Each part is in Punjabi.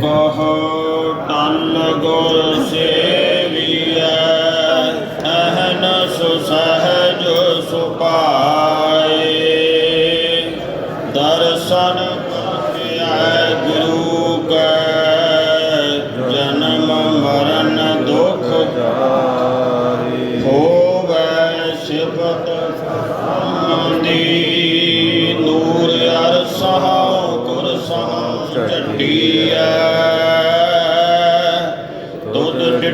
ਕਹੋ ਟਲ ਗੁਰ ਸੇਵੀਐ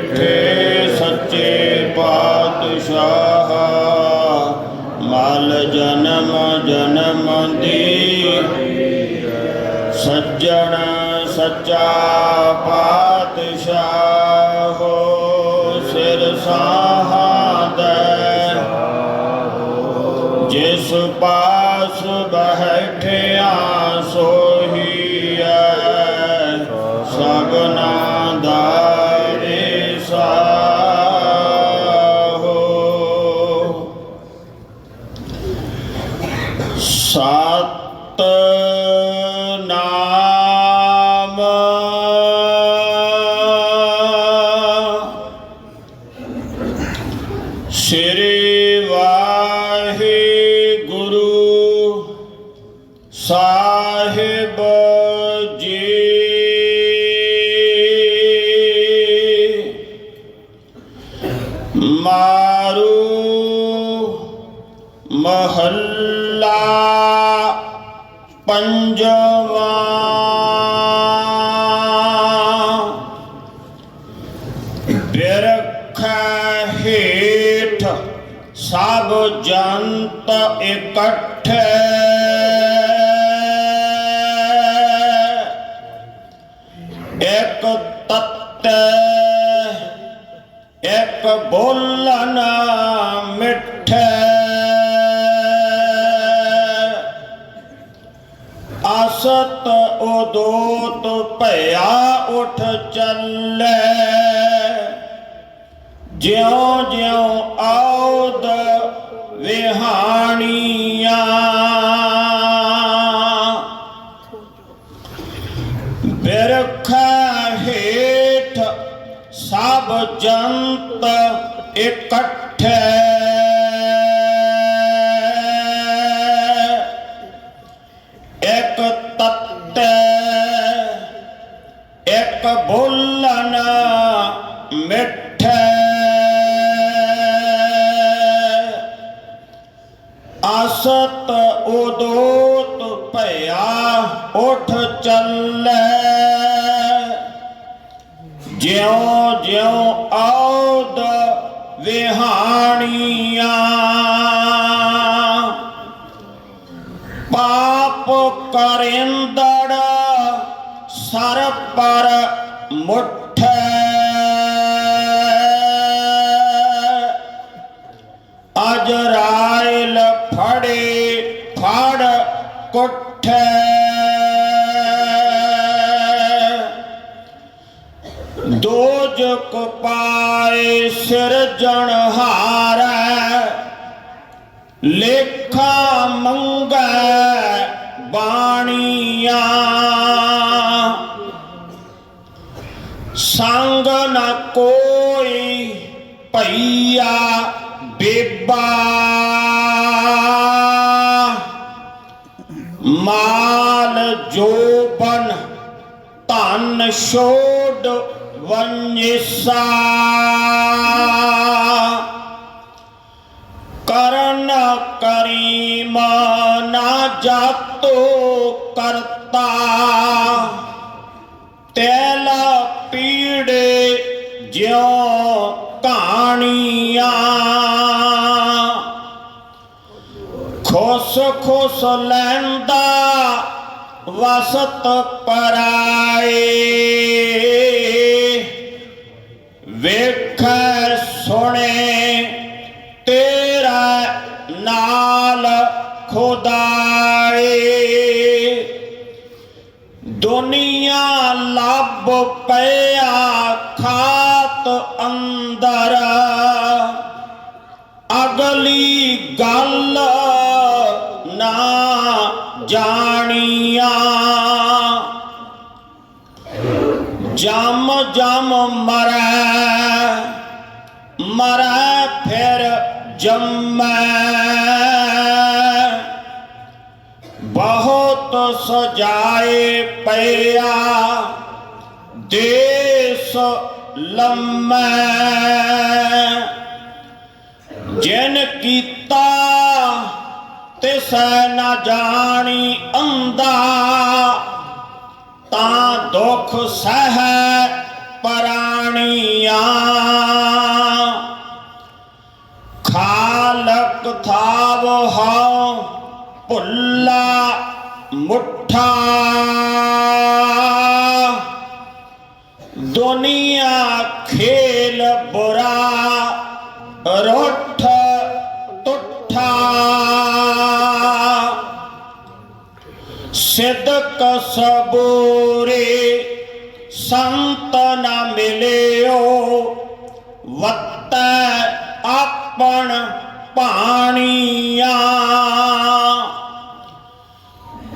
ਤੁਧ ਡਿਠੇ ਸੱਚੇ ਪਾਤਸ਼ਾਹ ਮਲ ਜਨਮ ਜਨਮ ਦੀ ਸੱਜਣ ਸੱਚਾ ਪਾਤਸ਼ਾਹ ਸਿਰ ਸਾਹਾਦੈ ਸ੍ਰੀ ਵਾਹਿਗੁਰੂ ਸਾਹਿਬ ਜੀ। ਮਾਰੂ ਮਹੱਲਾ ਪੰਜਵਾ। ਬਿਰਖ ਹੇਠ ਸਭ ਜੰਤ ਇਕੱਠੇ। ਇੱਕ ਤਤ ਇੱਕ ਬੋਲਨ ਮਿੱਠੇ। ਅਸਤ ਉਦੋਤ ਭਇਆ ਉਠ ਚੱਲੇ। ਜਿਉ ਜਿਉ ਆਉਦ ਵਿਹਾਣੀਆਂ। ਬਿਰਖ ਹੇਠ ਸਭ ਜੰਤ ਇਕੱਠੇ। ਅਸਤ ਉਦੋਤ ਭਇਆ ਉਠ ਚੱਲੇ। ਜਿਉ ਜਿਉ ਆਉਦ ਵਿਹਾਣੀਆਂ। ਪਾਪ ਕਰਿੰਦੜ ਸਰ ਪਰ ਮੁਠੈ। ਅਜਰਾਇਲ ਫੜੇ, ਫੜ ਕੁੱਠੈ। ਦੋਜਕ ਪਾਏ ਸਿਰਜਣ ਹਾਰੈ, ਲੇਖਾ ਮੰਗੈ ਬਾਣੀਆਂ। ਸੰਗ ਨ ਕੋਈ ਭਈਆ ਬੇਬਾ। ਜੋ ਜੋਬਨ ਧਨ ਛੋੜ ਵੰਜਿਸਾ ਕਰਨ ਕਰੀਮ ਨਾ ਜਾਤੋ ਕਰਤਾ। ਤੈਲਾ ਪੀੜੇ ਜਿਉ ਕਹਾਣੀਆਂ ਖੁਸ ਖੁਸ ਲੈਂਦਾ ਵਸਤ ਪਰਾਏ। ਵੇਖ ਸੁਣੇ ਤੇਰਾ ਨਾਲ ਖੁਦਾਏ। ਦੁਨੀਆ ਲੱਭ ਪਿਆ ਖਾਤ ਅੰਦਰ। ਅਗਲੀ ਗੱਲ ਨਾ ਜਾਣੀਆਂ। ਜਮ ਜਮ ਮਰੈ ਮਰੈ ਫਿਰ ਜੰਮੈ। ਬਹੁਤ ਸਜਾਏ ਪਿਆ ਦੇਸ ਲੰਮੈ। ਜਿਨ ਕੀਤਾ ਤਿਸੈ ਨਾ ਜਾਣੀ ਅੰਦਾ ਤਾਂ ਦੁਖ ਸਹਿ ਪਰਾਣੀਆਂ। ਖਾਲਕ ਥਾਵ ਹਉ ਭੁੱਲਾ ਮੁੱਠਾ। ਦੁਨੀਆ ਖੇਲ ਬੁਰਾ ਰੋਠ ਸਿਦਕ ਸਬੂਰੇ ਸੰਤ ਨ ਮਿਲਿਓ ਵੱਤੈ ਆਪਣ ਪਾਣੀਆਂ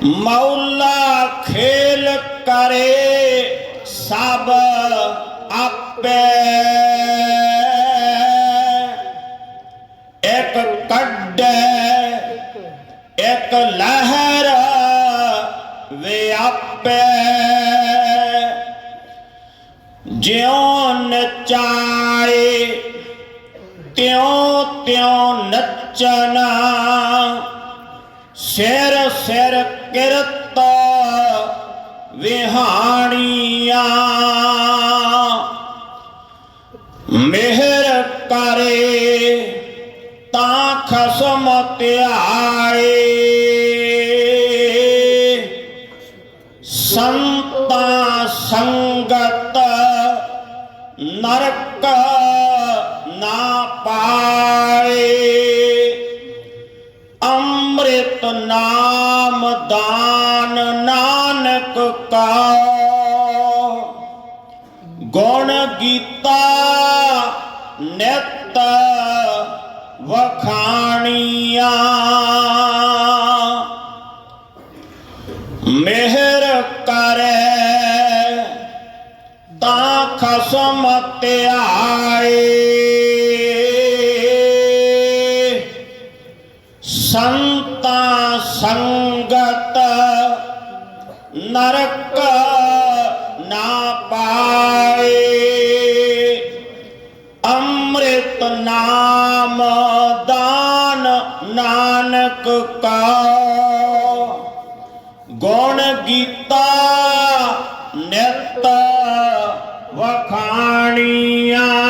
ਮੌਲਾ ਖੇਲ ਕਰੇ ਸਭ ਜਿਉ ਨਚਾਏ ਤਿਉ ਤਿਉ ਨੱਚਣਾ। ਸਿਰ ਸਿਰ ਕਿਰਤ ਵਿਹਾਣੀਆਂ। ਗਤ ਨਰਕ ਨਾ ਪਾਏ। ਅੰਮ੍ਰਿਤ ਨਾਮ ਦਾਨ ਨਾਨਕ ਕਾ। ਗੁਣ ਗੀਤਾ ਨਿਤ ਵਖਾਣੀਆਂ। ਮਿਹਰ ਖਸਮ ਧਿਆਏ ਸੰਤਾ ਸੰਗਤ ਨਰਕ ਵਖਾਣੀਆਂ